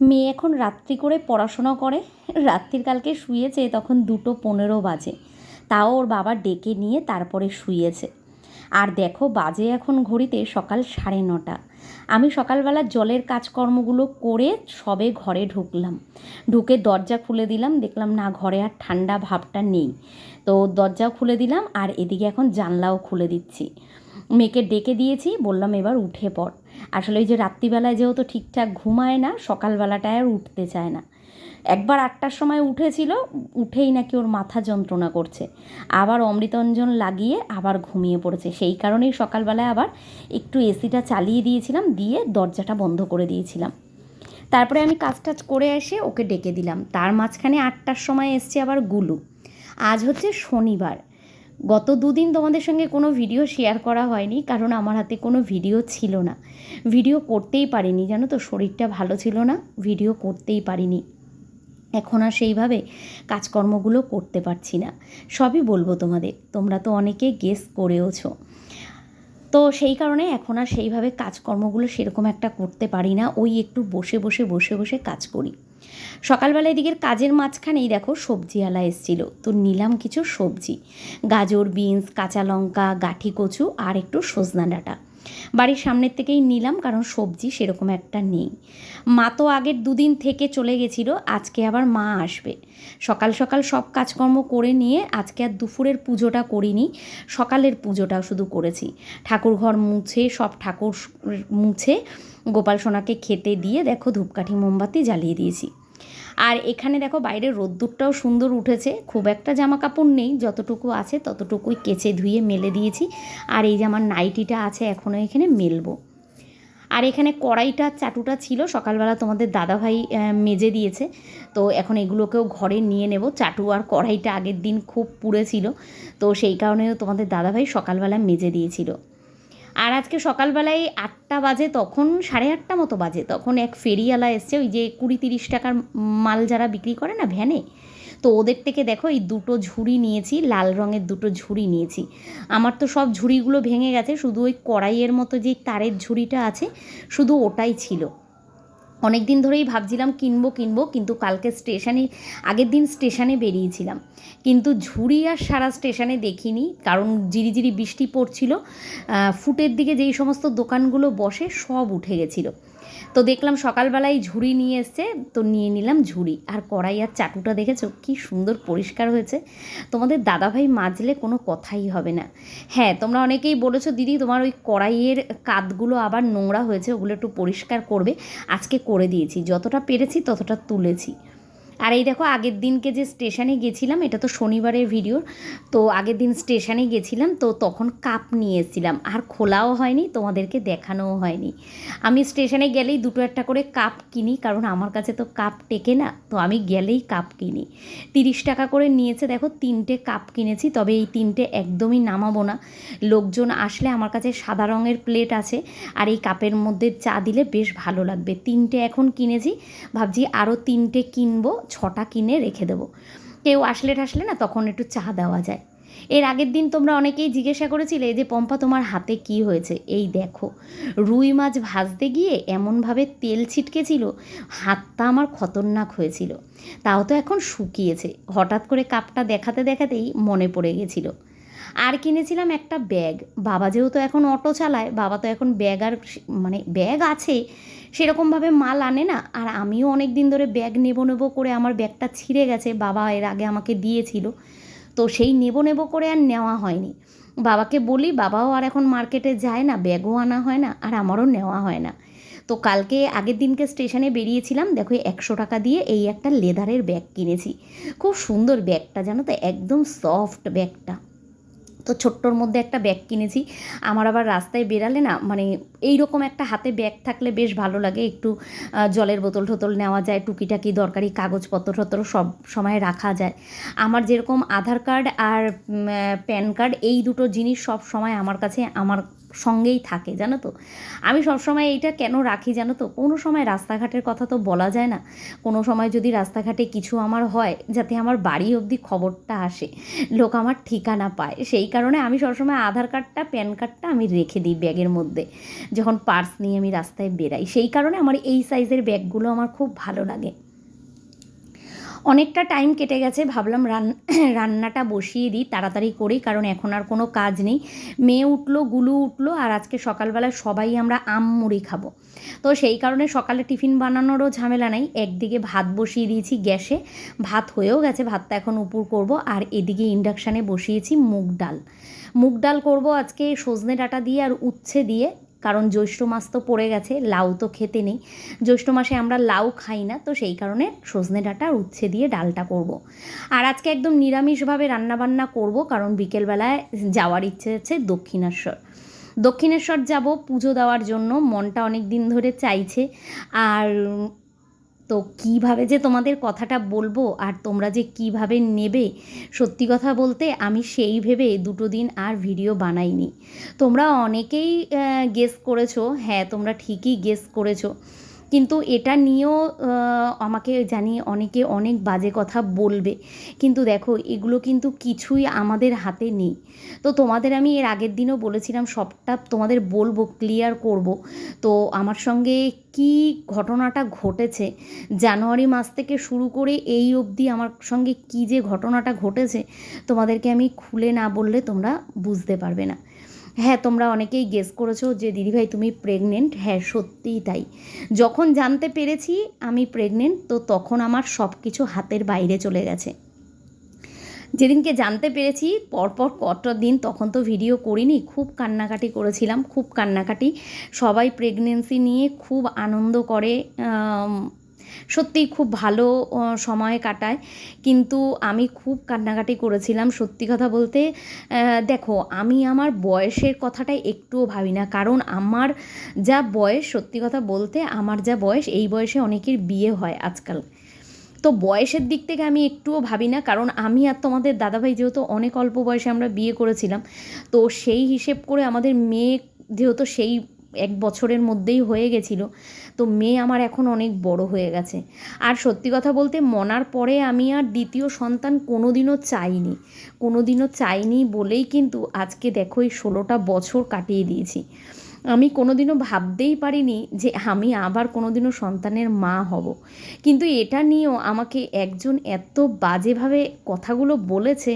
মেয়ে এখন রাত্রি করে পড়াশোনা করে। রাত্রির কালকে শুয়েছে, তখন দুটো পনেরো বাজে। তাও ওর বাবা ডেকে নিয়ে তারপরে শুয়েছে। আর দেখো, বাজে এখন ঘড়িতে সকাল সাড়ে নটা। আমি সকালবেলা জলের কাজকর্মগুলো করে সবে ঘরে ঢুকলাম। ঢুকে দরজা খুলে দিলাম, দেখলাম না, ঘরে আর ঠান্ডা ভাবটা নেই। তো দরজা খুলে দিলাম আর এদিকে এখন জানলাও খুলে দিচ্ছি। মেয়েকে ডেকে দিয়েছি, বললাম এবার উঠে পড়। আসলে ওই যে রাত্রিবেলায় যেহেতু ঠিকঠাক ঘুমায় না, সকালবেলাটায় আর উঠতে চায় না। একবার আটটার সময় উঠেছিল, উঠেই নাকি ওর মাথা যন্ত্রণা করছে। আবার অমৃতঞ্জন লাগিয়ে আবার ঘুমিয়ে পড়েছে। সেই কারণেই সকালবেলায় আবার একটু এসিটা চালিয়ে দিয়েছিলাম, দিয়ে দরজাটা বন্ধ করে দিয়েছিলাম। তারপরে আমি কাজ টাজ করে এসে ওকে ডেকে দিলাম। তার মাঝখানে আটটার সময় এসছে আবার গুলু। আজ হচ্ছে শনিবার। গত দুদিন তোমাদের সঙ্গে কোনো ভিডিও শেয়ার করা হয়নি, কারণ আমার হাতে কোনো ভিডিও ছিল না। ভিডিও করতেই পারিনি, জানো তো? শরীরটা ভালো ছিল না ভিডিও করতেই পারিনি। এখন আর সেইভাবে কাজকর্মগুলো করতে পারছি না। সবই বলব তোমাদের, তোমরা তো অনেকে গেস করেওছো। তো সেই কারণে এখন আর সেইভাবে কাজকর্মগুলো সেরকম একটা করতে পারি না, ওই একটু বসে বসে বসে বসে কাজ করি। সকালবেলা এদিকের কাজের মাঝখানেই দেখো সবজিওয়ালা এসেছিল। তো নিলাম কিছু সবজি। গাজর, বিনস, কাঁচা লঙ্কা, গাঠি কচু আর একটু সজনা ডাঁটা। বাড়ির সামনের থেকেই নিলাম, কারণ সবজি সেরকম একটা নেই। মা তো আগের দুদিন থেকে চলে গেছিল, আজকে আবার মা আসবে। সকাল সকাল সব কাজকর্ম করে নিয়ে আজকে আর দুপুরের পুজোটা করিনি, সকালের পুজোটা শুধু করেছি। ঠাকুর ঘর মুছে, সব ঠাকুর মুছে, গোপাল সোনাকে খেতে দিয়ে দেখো ধূপকাঠি মোমবাতি জ্বালিয়ে দিয়েছি। আর এখানে দেখো বাইরের রোদ্দুরটাও সুন্দর উঠেছে। খুব একটা জামা কাপড় নেই, যতটুকু আছে ততটুকুই কেচে ধুয়ে মেলে দিয়েছি। আর এই যে আমার নাইটিটা আছে, এখনও এখানে মেলবো। আর এখানে কড়াইটা, চাটুটা ছিল, সকালবেলা তোমাদের দাদাভাই মেজে দিয়েছে। তো এখন এগুলোকেও ঘরে নিয়ে নেব। চাটু আর কড়াইটা আগের দিন খুব পুড়ে ছিল। তো সেই কারণেও তোমাদের দাদাভাই সকালবেলা মেজে দিয়েছিল। আর আজকে সকালবেলায় আটটা বাজে, তখন সাড়ে আটটা মতো বাজে। তখন এক ফেরিওয়ালা এসছে, ওই যে কুড়ি তিরিশ টাকার মাল যারা বিক্রি করে না, ভ্যানে? তো ওদের থেকে দেখো, এই দুটো ঝুড়ি নিয়েছি, লাল রঙের দুটো ঝুড়ি নিয়েছি। আমার তো সব ঝুড়িগুলো ভেঙে গেছে, শুধু ওই কড়াইয়ের মতো যে তারের ঝুড়িটা আছে, শুধু ওটাই ছিল। অনেক দিন ধরেই ভাবছিলাম কিনবো কিনবো, কিন্তু কালকে স্টেশনে, আগের দিন স্টেশনে বেরিয়েছিলাম। কিন্তু ঝুড়ি আর সারা স্টেশনে দেখিনি, কারণ জিরিজিরি বৃষ্টি পড়ছিল। ফুটের দিকে যেই সমস্ত দোকানগুলো বসে সব উঠে গেছিল। তো দেখলাম সকালবেলায় ঝুড়ি নিয়ে এসছে, তো নিয়ে নিলাম ঝুড়ি। আর কড়াই আর চাটুটা দেখেছ? কি সুন্দর পরিষ্কার হয়েছে। তোমাদের দাদাভাই মাজলে কোনো কথাই হবে না। হ্যাঁ তোমরা অনেকেই বলেছ, দিদি, তোমার ওই কড়াইয়ের কাতগুলো আবার নোংরা হয়েছে, ওগুলো একটু পরিষ্কার করবে। আজকে করে দিয়েছি। যতটা পেরেছি ততটা তুলেছি। আর এই দেখো, আগের দিনকে যে স্টেশনে গেছিলাম, এটা তো শনিবারের ভিডিও তো আগের দিন স্টেশনে গেছিলাম, তো তখন কাপ নিয়ে আর খোলাও হয়নি, তোমাদেরকে দেখানোও হয়নি। আমি স্টেশনে গেলেই দুটো একটা করে কাপ কিনি, কারণ আমার কাছে তো কাপ টেকে না, তো আমি গেলেই কাপ কিনি। তিরিশ টাকা করে নিয়েছে, দেখো, তিনটে কাপ কিনেছি, তবে এই তিনটে একদমই নামাবো না। লোকজন আসলে আমার কাছে সাদা রঙের প্লেট আছে, আর এই কাপের মধ্যে চা দিলে বেশ ভালো লাগবে। তিনটে এখন কিনেছি, ভাবছি আরও তিনটে কিনবো ছটা কিনে রেখে দেবো। কেউ আসলে ঠাসলে না তখন একটু চা দেওয়া যায়। এর আগের দিন তোমরা অনেকেই জিজ্ঞাসা করেছিলে যে পম্পা, তোমার হাতে কি হয়েছে? এই দেখো, রুই মাছ ভাজতে গিয়ে এমনভাবে তেল ছিটকেছিল, হাতটা আমার খতরনাক হয়েছিল। তাও তো এখন শুকিয়েছে। হঠাৎ করে কাপটা দেখাতে দেখাতেই মনে পড়ে গেছিল। আর কিনেছিলাম একটা ব্যাগ। বাবা যেহেতু এখন অটো চালায়, বাবা তো এখন ব্যাগ আর মানে ব্যাগ আছে, সেরকমভাবে মাল আনে না। আর আমিও অনেক দিন ধরে ব্যাগ নেব নেব করে আমার ব্যাগটা ছিঁড়ে গেছে, বাবা এর আগে আমাকে দিয়েছিল। তো সেই নেব নেব করে আর নেওয়া হয়নি। বাবাকে বলি, বাবাও আর এখন মার্কেটে যায় না, ব্যাগও আনা হয় না, আর আমারও নেওয়া হয় না। তো কালকে আগের দিনকে স্টেশনে বেরিয়েছিলাম, দেখো একশো টাকা দিয়ে এই একটা লেদারের ব্যাগ কিনেছি। খুব সুন্দর ব্যাগটা, জানো তো? একদম সফট ব্যাগটা। তো ছোট্টর মধ্যে একটা ব্যাগ কিনেছি। আমার আবার রাস্তায় বেরালে না মানে এই রকম একটা হাতে ব্যাগ থাকলে বেশ ভালো লাগে। একটু জলের বোতল টোতল নেওয়া যায়, টুকিটাকি দরকারি কাগজপত্র টত্র সব সময় রাখা যায়। আমার যেরকম আধার কার্ড আর প্যান কার্ড এই দুটো জিনিস সব সময় আমার কাছে, আমার সঙ্গেই থাকে, জানো তো? আমি সবসময় এইটা কেন রাখি জানো তো? কোনো সময় রাস্তাঘাটের কথা তো বলা যায় না। কোনো সময় যদি রাস্তাঘাটে কিছু আমার হয়, যাতে আমার বাড়ি অবধি খবরটা আসে, লোক আমার ঠিকানা পায়, সেই কারণে আমি সবসময় আধার কার্ডটা, প্যান কার্ডটা আমি রেখে দিই ব্যাগের মধ্যে। যখন পার্স নিয়ে আমি রাস্তায় বেরাই, সেই কারণে আমার এই সাইজের ব্যাগগুলো আমার খুব ভালো লাগে। অনেকটা টাইম কেটে গেছে, ভাবলাম রান, রান্নাটা বসিয়ে দিই, তাড়াতাড়ি করি, কারণ এখন আর কোনো কাজ নেই। মেয়ে উঠল, গুলু উঠল, আর আজকে সকালবেলায় সবাই আমরা আম মুড়ি খাব। তো সেই কারণে সকালে টিফিন বানানোরও ঝামেলা নাই, একদিকে ভাত বসিয়ে দিয়েছি গ্যাসে, ভাত হয়েও গেছে, ভাতটা এখন উপর করব, আর এদিকে ইন্ডাকশানে বসিয়েছি মুগ ডাল। মুগ ডাল করব আজকে সজনে ডাঁটা দিয়ে আর উচ্ছে দিয়ে কারণ জ্যৈষ্ঠ মাস তো পড়ে গেছে, লাউ তো খেতে নেই। জ্যৈষ্ঠ মাসে আমরা লাউ খাই না, তো সেই কারণে সজনে ডাঁটা উচ্ছে দিয়ে ডালটা করব। আর আজকে একদম নিরামিষভাবে রান্নাবান্না করব, কারণ বিকেলবেলায় যাওয়ার ইচ্ছে আছে দক্ষিণেশ্বর। দক্ষিণেশ্বর যাব পুজো দেওয়ার জন্য, মনটা অনেক দিন ধরে চাইছে। আর তো কীভাবে যে তোমাদের কথাটা বলব আর তোমরা যে কীভাবে নেবে, সত্যি কথা বলতে আমি সেই ভেবে দুটো দিন আর ভিডিও বানাইনি। তোমরা অনেকেই গেস করেছ হ্যাঁ তোমরা ঠিকই গেস করেছ। কিন্তু এটা নিয়েও আমাকে জানি অনেকে অনেক বাজে কথা বলবে। কিন্তু দেখো, এগুলো কিন্তু কিছুই আমাদের হাতে নেই। তো তোমাদের আমি এর আগের দিনও বলেছিলাম, সবটা তোমাদের বলব ক্লিয়ার করব। তো আমার সঙ্গে কি ঘটনাটা ঘটেছে, জানুয়ারি মাস থেকে শুরু করে এই অবধি আমার সঙ্গে কি যে ঘটনাটা ঘটেছে, তোমাদেরকে আমি খুলে না বললে তোমরা বুঝতে পারবে না। হ্যাঁ তোমরা অনেকেই গেস করেছ যে দিদিভাই তুমি প্রেগনেন্ট হ্যাঁ সত্যিই তাই। যখন জানতে পেরেছি আমি প্রেগনেন্ট তো তখন আমার সব কিছু হাতের বাইরে চলে গেছে। যেদিনকে জানতে পেরেছি, পরপর কত দিন তখন তো ভিডিও করিনি, খুব কান্নাকাটি করেছিলাম, খুব কান্নাকাটি। সবাই প্রেগনেন্সি নিয়ে খুব আনন্দ করে সত্যিই খুব ভালো সময় কাটায়। কিন্তু আমি খুব কান্নাকাটি করেছিলাম, সত্যি কথা বলতে দেখো, আমি আমার বয়সের কথাটাই একটুও ভাবি না। কারণ আমার যা বয়স, সত্যি কথা বলতে, আমার যা বয়স, এই বয়সে অনেকের বিয়ে হয় আজকাল। তো বয়সের দিক থেকে আমি একটুও ভাবি না, কারণ আমি আর তোমাদের দাদাভাই যেহেতু অনেক অল্প বয়সে আমরা বিয়ে করেছিলাম, তো সেই হিসেব করে আমাদের মেয়ে যেহেতু সেই এক বছরের মধ্যেই হয়ে গেছিল। তো মেয়ে আমার এখন অনেক বড় হয়ে গেছে। আর সত্যি কথা বলতে মনার পরে আমি আর দ্বিতীয় সন্তান কোনো দিনও চাইনি। কোনো দিনও চাইনি বলেই কিন্তু আজকে দেখো এই ষোলোটা বছর কাটিয়ে দিয়েছি। আমি কোনোদিনও ভাবতেই পারিনি যে আমি আবার কোনোদিনও সন্তানের মা হব। কিন্তু এটা নিয়েও আমাকে একজন এত বাজেভাবে কথাগুলো বলেছে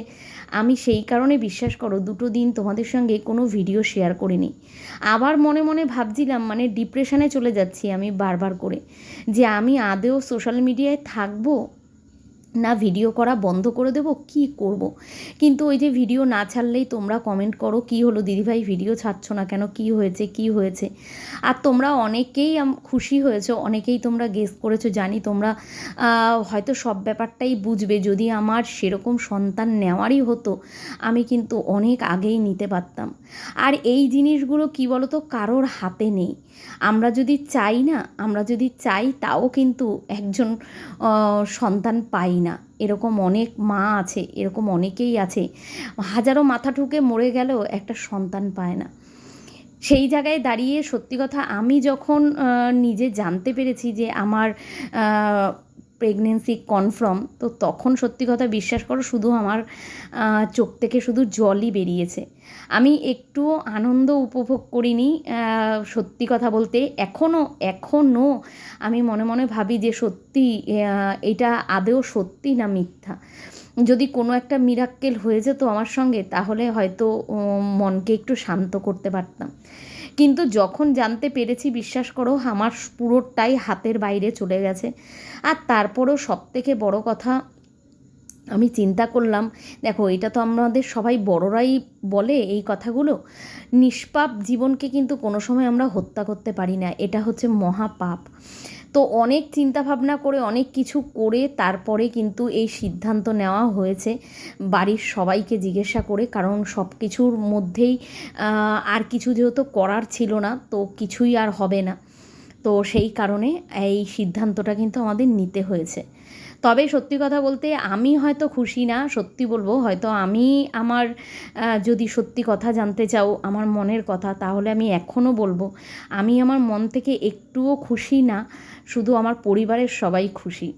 আমি সেই কারণে বিশ্বাস করো দুটো দিন তোমাদের সঙ্গে কোনো ভিডিও শেয়ার করিনি। আবার মনে মনে ভাবছিলাম মানে ডিপ্রেশনে চলে যাচ্ছি আমি বারবার করে, যে আমি আদেও সোশ্যাল মিডিয়ায় থাকব? না ভিডিও করা বন্ধ করে দেব, কি করব। কিন্তু ওই যে ভিডিও না ছাড়লেই তোমরা কমেন্ট করো, কি হলো দিদিভাই? ভিডিও ছাড়ছ না কেন? কি হয়েছে? কি হয়েছে? আর তোমরা অনেকেই খুশি হয়েছো, অনেকেই তোমরা গেস করেছ, জানি তোমরা হয়তো সব ব্যাপারটাই বুঝবে। যদি আমার সেরকম সন্তান নেওয়ারই হতো, আমি কিন্তু অনেক আগেই নিতে পারতাম। আর এই জিনিসগুলো কি বলতো? কারোর হাতে নেই। আমরা যদি চাই না, আমরা যদি চাই, তাও কিন্তু একজন সন্তান পাই এরকম অনেক মা আছে, এরকম অনেকেই আছে, হাজারো মাথা ঠুকে মরে গেলেও একটা সন্তান পায় না। সেই জায়গায় দাঁড়িয়ে সত্যি কথা আমি যখন নিজে জানতে পেরেছি যে আমার প্রেগনেন্সি কনফার্ম তো তখন সত্যি কথা বিশ্বাস করো, শুধু আমার চোখ থেকে শুধু জলই বেরিয়েছে। আমি একটু আনন্দ উপভোগ করিনি সত্যি কথা বলতে। এখনও এখনও আমি মনে মনে ভাবি যে সত্যি এটা আদেও সত্যি না মিথ্যা। যদি কোনো একটা মিরাক্কেল হয়ে যেত আমার সঙ্গে, তাহলে হয়তো মনকে একটু শান্ত করতে পারতাম। কিন্তু যখন জানতে পেরেছি, বিশ্বাস করো, আমার পুরোটাই হাতের বাইরে চলে গেছে। আর তারপরও সব থেকে বড় কথা, আমি চিন্তা করলাম, দেখো, এটা তো আমাদের সবাই বড়রাই বলে এই কথাগুলো। নিষ্পাপ জীবনকে কিন্তু কোনো সময় আমরা হত্যা করতে পারি না। এটা হচ্ছে মহাপাপ। তো অনেক চিন্তা ভাবনা করে, অনেক কিছু করে তারপরে কিন্তু এই সিদ্ধান্ত নেওয়া হয়েছে। বাড়ির সবাইকে জিজ্ঞাসা করে, কারণ সব কিছুর মধ্যেই আর কিছু যেহেতু করার ছিল না, তো কিছুই আর হবে না। তো সেই কারণে এই সিদ্ধান্তটা কিন্তু আমাদের নিতে হয়েছে। তবে সত্যি কথা বলতে আমি হয়তো খুশি না, সত্যি বলব। হয়তো আমি আমার যদি সত্যি কথা জানতে চাও, আমার মনের কথা, তাহলে আমি এখনও বলব, আমি আমার মন থেকে একটুও খুশি না, শুধু আমার পরিবারের সবাই খুশি।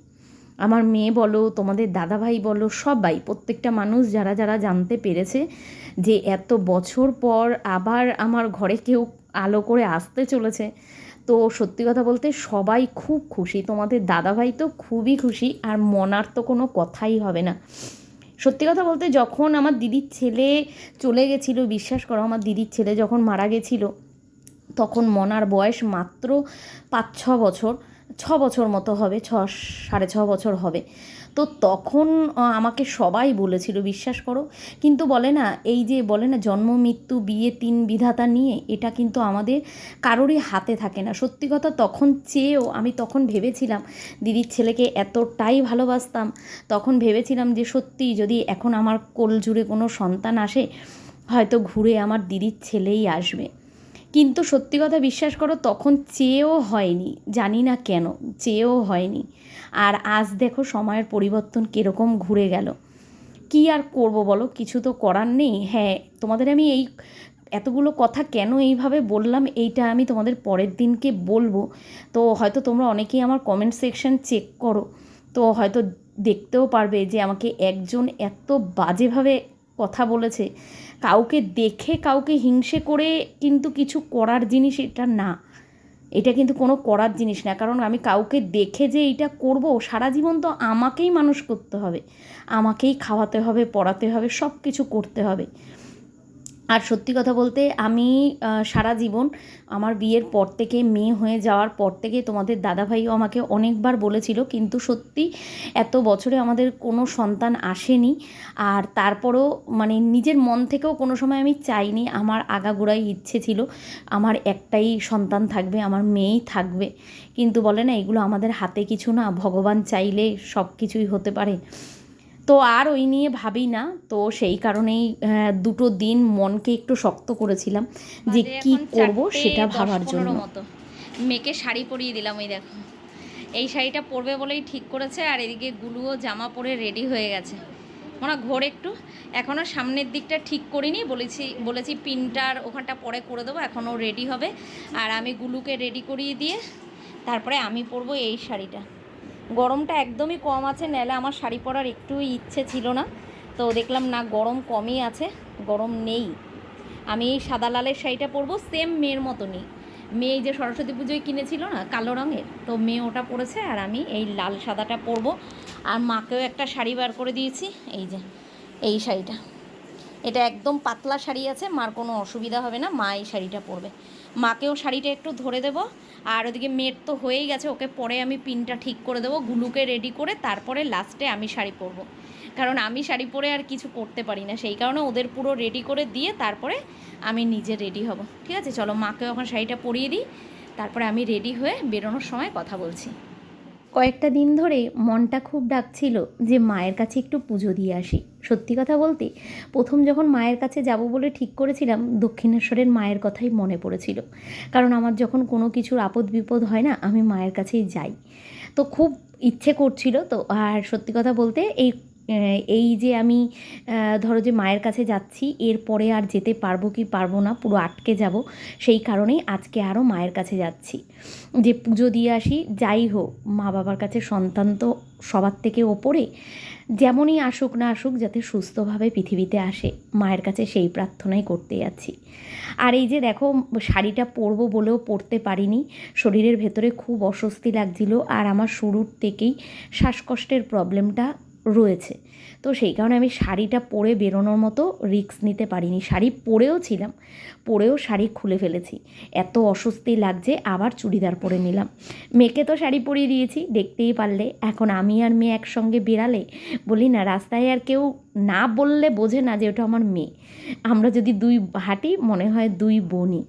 আমার মেয়ে বলো, তোমাদের দাদাভাই বলো, সবাই, প্রত্যেকটা মানুষ যারা যারা জানতে পেরেছে যে এত বছর পর আবার আমার ঘরে কেউ আলো করে আসতে চলেছে তো সত্যি কথা বলতে সবাই খুব খুশি। তোমাদের দাদাভাই তো খুবই খুশি আর মনার তো কোনো কথাই হবে না। সত্যি কথা বলতে যখন আমার দিদির ছেলে চলে গেছিল, বিশ্বাস করো আমার দিদির ছেলে যখন মারা গেছিল, তখন মনার বয়স মাত্র পাঁচ ছ বছর ছ বছর মতো হবে, ছ, সাড়ে ছ বছর হবে। তো তখন আমাকে সবাই বলেছিল, বিশ্বাস করো। কিন্তু বলে না, এই যে বলে না, জন্ম, মৃত্যু, বিয়ে, তিন বিধাতা নিয়ে, এটা কিন্তু আমাদের কারোরই হাতে থাকে না। সত্যি কথা, তখন চেয়েও আমি তখন ভেবেছিলাম, দিদির ছেলেকে এতটাই ভালোবাসতাম, তখন ভেবেছিলাম যে সত্যি যদি এখন আমার কোল জুড়ে কোনো সন্তান আসে, হয়তো ঘুরে আমার দিদির ছেলেই আসবে। কিন্তু সত্যি কথা বিশ্বাস করো, তখন চেয়েও হয়নি, জানি না কেন, চেয়েও হয়নি। আর আজ দেখো সময়ের পরিবর্তন কীরকম ঘুরে গেল। কি আর করব বলো, কিছু তো করার নেই। হ্যাঁ তোমাদের আমি এই এতগুলো কথা কেন এইভাবে বললাম, এইটা আমি তোমাদের পরের দিনকে বলব। তো হয়তো তোমরা অনেকেই আমার কমেন্ট সেকশন চেক করো। তো হয়তো দেখতেও পারবে যে আমাকে একজন এত বাজেভাবে কথা বলেছে। কাউকে দেখে, কাউকে হিংসে করে কিন্তু কিছু করার জিনিস এটা না। এটা কিন্তু কোনো করার জিনিস না। কারণ আমি কাউকে দেখে যে এইটা করব, সারা জীবন তো আমাকেই মানুষ করতে হবে। আমাকেই খাওয়াতে হবে, পড়াতে হবে সব কিছু করতে হবে। আর সত্যি কথা বলতে আমি সারা জীবন আমার বিয়ের পর থেকে মেয়ে হয়ে যাওয়ার পর থেকে তোমাদের দাদাভাইও আমাকে অনেকবার বলেছিল, কিন্তু সত্যি এত বছরে আমাদের কোনো সন্তান আসেনি। আর তারপরও মানে নিজের মন থেকেও কোনো সময় আমি চাইনি, আমার আগাগোড়াই ইচ্ছে ছিল, আমার একটাই সন্তান থাকবে, আমার মেয়েই থাকবে। কিন্তু বলে না, এগুলো আমাদের হাতে কিছু না, ভগবান চাইলে সব কিছুই হতে পারে। তো আর ওই নিয়ে ভাবি না। তো সেই কারণেই দুটো দিন মনকে একটু শক্ত করেছিলাম যে কি করব সেটা ভাবার জন্য। মেয়েকে শাড়ি পরিয়ে দিলাম ওই দেখো। এই শাড়িটা পরবে বলেই ঠিক করেছে আর এদিকে গুলুও জামা পরে রেডি হয়ে গেছে। মনে ঘোর একটু। এখনও সামনের দিকটা ঠিক করিনি বলেছি বলেছি পিনটার ওখানটা পরে করে দেবো এখনও রেডি হবে। আর আমি গুলুকে রেডি করিয়ে দিয়ে তারপরে আমি পরবো এই শাড়িটা। গরমটা একদমই কম আছে নাহলে আমার শাড়ি পরার একটু ইচ্ছে ছিল না। তো দেখলাম না, গরম কমই আছে, গরম নেই। আমি এই সাদা লালের শাড়িটা পরবো সেম মেয়ের মতনই। মেয়ে যে সরস্বতী পুজোয় কিনেছিল না, কালো রঙের, তো মেয়ে ওটা পরেছে আর আমি এই লাল সাদাটা পরবো। আর মাকেও একটা শাড়ি বার করে দিয়েছি, এই যে, এই শাড়িটা। এটা একদম পাতলা শাড়ি আছে, মার কোনো অসুবিধা হবে না, মা এই শাড়িটা পরবে। মাকেও শাড়িটা একটু ধরে দেব। আর ওদিকে মেয়ের তো হয়েই গেছে, ওকে পরে আমি পিনটা ঠিক করে দেবো, গুলুকে রেডি করে তারপরে লাস্টে আমি শাড়ি পরবো। কারণ আমি শাড়ি পরে আর কিছু করতে পারি না, সেই কারণে ওদের পুরো রেডি করে দিয়ে তারপরে আমি নিজে রেডি হব। ঠিক আছে? চলো মাকেও এখন শাড়িটা পরিয়ে দিই, তারপরে আমি রেডি হয়ে বেরোনোর সময় কথা বলছি। কয়েকটা দিন ধরে মনটা খুব ডাকছিল যে মায়ের কাছে একটু পুজো দিয়ে আসি। সত্যি কথা বলতে, প্রথম যখন মায়ের কাছে যাব বলে ঠিক করেছিলাম, দক্ষিণেশ্বরের মায়ের কথাই মনে পড়েছিল। কারণ আমার যখন কোনো কিছুর আপদ বিপদ হয় না, আমি মায়ের কাছেই যাই। তো খুব ইচ্ছে করছিল তো, আর সত্যি কথা বলতে এই এই যে আমি ধরো যে মায়ের কাছে যাচ্ছি, এরপরে আর যেতে পারব কি পারব না, পুরো আটকে যাব, সেই কারণেই আজকে আরও মায়ের কাছে যাচ্ছি। যে পুজো দিয়ে আসি, যাই হোক, মা বাবার কাছে সন্তান তো সবার থেকে ওপরে, যেমনই আসুক না আসুক, যাতে সুস্থভাবে পৃথিবীতে আসে, মায়ের কাছে সেই প্রার্থনাই করতে যাচ্ছি। আর এই যে দেখো, শাড়িটা পরবো বলেও পরতে পারিনি, শরীরের ভেতরে খুব অস্বস্তি লাগছিল, আর আমার শুরুর থেকেই শ্বাসকষ্টের প্রবলেমটা রয়েছে। তো সেই কারণে আমি শাড়িটা পরে বেরোনোর মতো রিস্ক নিতে পারিনি। শাড়ি পরেও ছিলাম, পরেও শাড়ি খুলে ফেলেছি। এত অস্বস্তি লাগছে, আবার চুড়িদার পরে নিলাম। মেয়েকে তো শাড়ি পরিয়ে দিয়েছি, দেখতেই পারলে। এখন আমি আর মেয়ে একসঙ্গে বেরালে, বলি, না, রাস্তায় আর কেউ না বললে বোঝে না যে ওটা আমার মেয়ে। আমরা যদি দুই হাঁটি, মনে হয় দুই বোনই।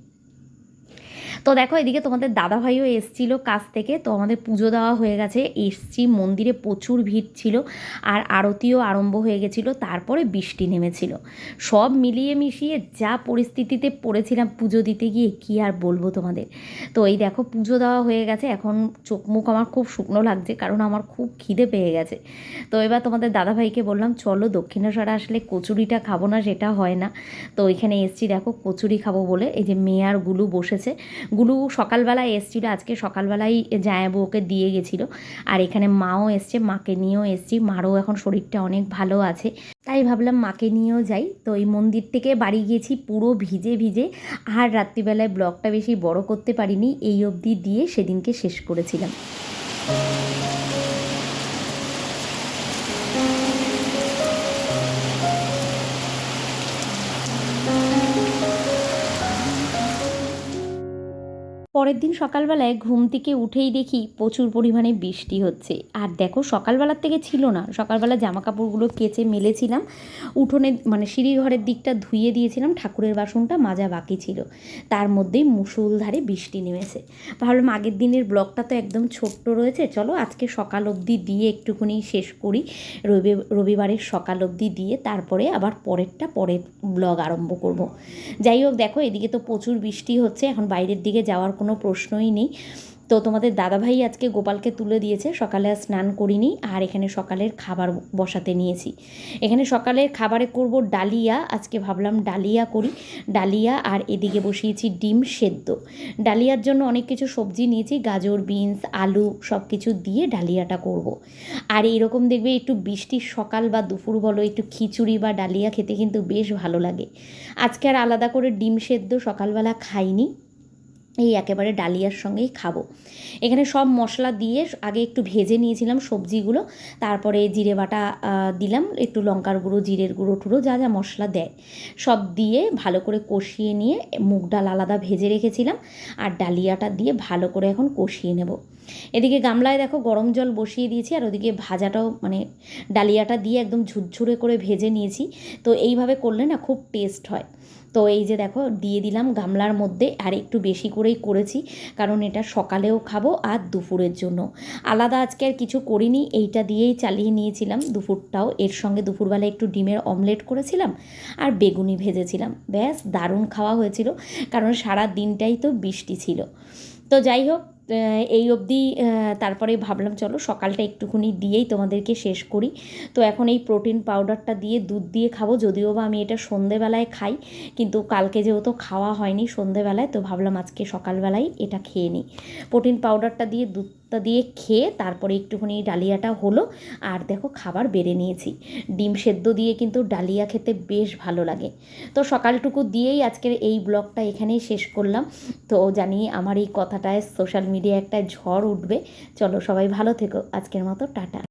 তো দেখো, এদিকে তোমাদের দাদাভাইও এসছিল কাজ থেকে, তো আমাদের পুজো দেওয়া হয়ে গেছে। এসছি, মন্দিরে প্রচুর ভিড় ছিল আর আরতিও আরম্ভ হয়ে গেছিল, তারপরে বৃষ্টি নেমেছিল। সব মিলিয়ে মিশিয়ে যা পরিস্থিতিতে পড়েছিলাম পুজো দিতে গিয়ে কি আর বলব তোমাদের? তো এই দেখো, পুজো দেওয়া হয়ে গেছে। এখন চোখ মুখ আমার খুব শুকনো লাগছে, কারণ আমার খুব খিদে পেয়ে গেছে। তো এবার তোমাদের দাদাভাইকে বললাম, চলো দক্ষিণেশ্বরে আসলে কচুরিটা খাব না, সেটা হয় না। তো এখানে এসছি, দেখো, কচুরি খাব বলে, এই যে মেয়ে আর গুলু বসেছে। গুলু সকালবেলায় এসেছিল, আজকে সকালবেলায় জায়াবু ওকে দিয়ে গেছিল। আর এখানে মাও এসছে, মাকে নিয়েও এসছি। মারও এখন শরীরটা অনেক ভালো আছে। তাই ভাবলাম মাকে নিয়েও যাই। তো এই মন্দির থেকে বাড়ি গেছি পুরো ভিজে ভিজে। আর রাত্রিবেলায় ব্লগটা বেশি বড় করতে পারিনি। এই অবধি দিয়ে সেদিনকে শেষ করেছিলাম। পরের দিন সকালবেলায় ঘুম থেকে উঠেই দেখি প্রচুর পরিমাণে বৃষ্টি হচ্ছে। আর দেখো, সকালবেলার থেকে ছিল না। সকালবেলা জামা কাপড়গুলো কেচে মেলেছিলাম, উঠোনে মানে সিঁড়িঘরের দিকটা ধুয়ে দিয়েছিলাম, ঠাকুরের বাসনটা মাজা বাকি ছিল। তার মধ্যেই মুসুলধারে বৃষ্টি নেমেছে। ভাবলাম আগের দিনের ব্লগটা তো একদম ছোট্ট রয়েছে। চলো আজকে সকাল অবধি দিয়ে একটুখানি শেষ করি। রবি, রবিবারের সকাল অবধি দিয়ে তারপরে আবার পরেরটা, পরের ব্লগ আরম্ভ করব। যাই হোক, দেখো, এদিকে তো প্রচুর বৃষ্টি হচ্ছে। এখন বাইরের দিকে যাওয়ার কোনো প্রশ্নই নেই। তো তোমাদের দাদাভাই আজকে গোপালকে তুলে দিয়েছে, সকালে আর স্নান করিনি আর এখানে সকালের খাবার বসাতে নিয়েছি। এখানে সকালের খাবারে করব ডালিয়া, আজকে ভাবলাম ডালিয়া করি। ডালিয়া আর এদিকে বসিয়েছি ডিম সেদ্ধ। ডালিয়ার জন্য অনেক কিছু সবজি নিয়েছি, গাজর, বিনস, আলু সব কিছু দিয়ে ডালিয়াটা করব। আর এরকম দেখবে একটু বৃষ্টির সকাল বা দুপুর বলো, একটু খিচুড়ি বা ডালিয়া খেতে কিন্তু বেশ ভালো লাগে। আজকে আর আলাদা করে ডিম সেদ্ধ সকালবেলা খাইনি। এই একেবারে ডালিয়ার সঙ্গেই খাব। এখানে সব মশলা দিয়ে আগে একটু ভেজে নিয়েছিলাম সবজিগুলো, তারপরে জিরে বাটা দিলাম, একটু লঙ্কার গুঁড়ো, জিরের গুঁড়ো টুড়ো, যা যা মশলা দেয়। সব দিয়ে ভালো করে কষিয়ে নিয়ে মুগ ডাল আলাদা ভেজে রেখেছিলাম, আর ডালিয়াটা দিয়ে ভালো করে এখন কষিয়ে নেব। এদিকে গামলায় দেখো গরম জল বসিয়ে দিয়েছি, আর ওদিকে ভাজাটাও মানে ডালিয়াটা দিয়ে একদম ঝুরঝুরে করে ভেজে নিয়েছি। তো এইভাবে করলে না খুব টেস্ট হয়। তো এই যে দেখো, দিয়ে দিলাম গামলার মধ্যে আর একটু বেশি করেই করেছি, কারণ এটা সকালেও খাব আর দুপুরের জন্য। আলাদা আজকে আর কিছু করিনি, এইটা দিয়েই চালিয়ে নিয়েছিলাম দুপুরটাও। এর সঙ্গে দুপুরবেলা একটু ডিমের অমলেট করেছিলাম আর বেগুনি ভেজেছিলাম। ব্যাস, দারুণ খাওয়া হয়েছিল, কারণ সারা দিনটাই তো বৃষ্টি ছিল। তো যাই হোক এই অবধি তারপরে ভাবলাম চলো সকালটা একটুখানি দিয়েই তোমাদেরকে শেষ করি। তো এখন এই প্রোটিন পাউডারটা দিয়ে দুধ দিয়ে খাব, যদিও বা আমি এটা সন্ধেবেলায় খাই, কিন্তু কালকে যেহেতু খাওয়া হয়নি সন্ধেবেলায়, তো ভাবলাম আজকে সকালবেলায় এটা খেয়ে নিই। প্রোটিন পাউডারটা দিয়ে দুধটা দিয়ে খেয়ে তারপরে একটুখানি ডালিয়াটা হলো। আর দেখো খাবার বেড়ে নিয়েছি। ডিম সেদ্ধ দিয়ে কিন্তু ডালিয়া খেতে বেশ ভালো লাগে। তো সকালটুকু দিয়েই আজকের এই ব্লগটা এখানেই শেষ করলাম। তো জানি আমার এই কথাটায় সোশ্যাল মিডিয়া একটা ঝড় উঠবে। চলো সবাই ভালো থেকো। আজকের মতো টাটা।